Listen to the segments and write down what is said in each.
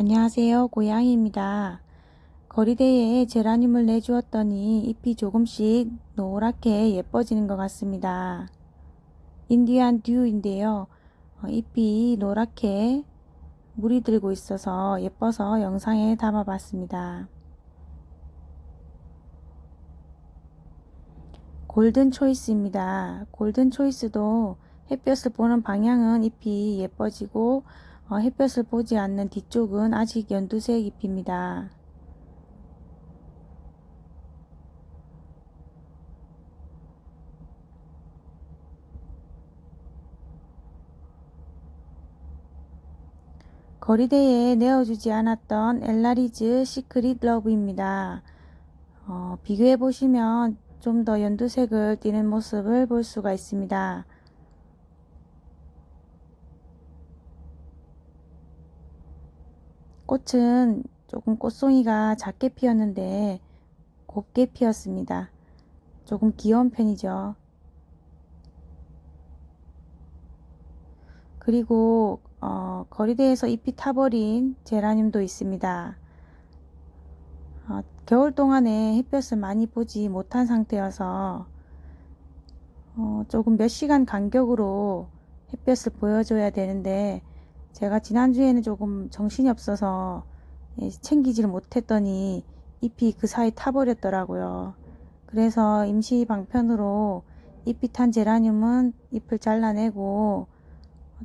안녕하세요. 고양이입니다. 거리대에 제라늄을 내주었더니 잎이 조금씩 노랗게 예뻐지는 것 같습니다. 인디안 듀인데요. 어, 잎이 노랗게 물이 들고 있어서 예뻐서 영상에 담아봤습니다. 골든 초이스입니다. 골든 초이스도 햇볕을 보는 방향은 잎이 예뻐지고 어, 햇볕을 보지 않는 뒤쪽은 아직 연두색 잎입니다. 거리대에 내어주지 않았던 엘라리즈 시크릿 러브입니다. 어, 비교해 보시면 좀 더 연두색을 띠는 모습을 볼 수가 있습니다. 꽃은 조금 꽃송이가 작게 피었는데 곱게 피었습니다. 조금 귀여운 편이죠. 그리고 어, 거리대에서 잎이 타버린 제라늄도 있습니다. 어, 겨울 동안에 햇볕을 많이 보지 못한 상태여서 어, 조금 몇 시간 간격으로 햇볕을 보여줘야 되는데 제가 지난주에는 조금 정신이 없어서 예, 챙기지를 못했더니 잎이 그 사이 타버렸더라고요. 그래서 임시 방편으로 잎이 탄 제라늄은 잎을 잘라내고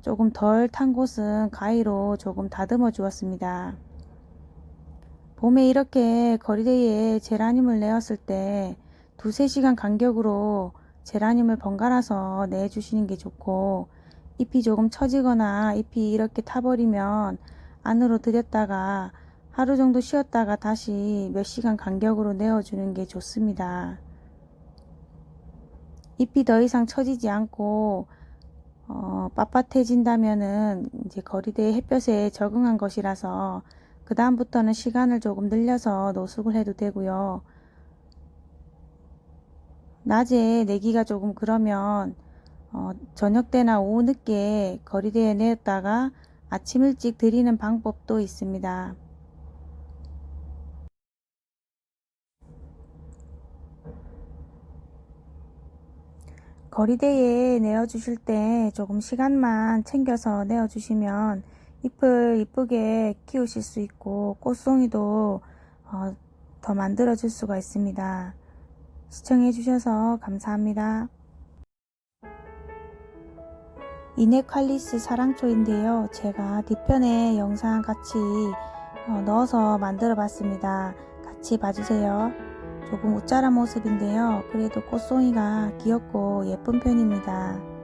조금 덜 탄 곳은 가위로 조금 다듬어 주었습니다. 봄에 이렇게 거리대에 제라늄을 내었을 때 두세 시간 간격으로 제라늄을 번갈아서 내주시는 게 좋고 잎이 조금 처지거나 잎이 이렇게 타버리면 안으로 들였다가 하루 정도 쉬었다가 다시 몇 시간 간격으로 내어주는 게 좋습니다. 잎이 더 이상 처지지 않고 어, 빳빳해진다면은 이제 거리대 햇볕에 적응한 것이라서 그 다음부터는 시간을 조금 늘려서 노숙을 해도 되고요. 낮에 내기가 조금 그러면 어, 저녁 때나 오후 늦게 거리대에 내었다가 아침 일찍 들이는 방법도 있습니다. 거리대에 내어주실 때 조금 시간만 챙겨서 내어주시면 잎을 이쁘게 키우실 수 있고 꽃송이도 어, 더 만들어 줄 수가 있습니다. 시청해 주셔서 감사합니다. 이네칼리스 사랑초인데요. 제가 뒤편에 영상 같이 어, 넣어서 만들어 봤습니다. 같이 봐주세요. 조금 웃자란 모습인데요. 그래도 꽃송이가 귀엽고 예쁜 편입니다.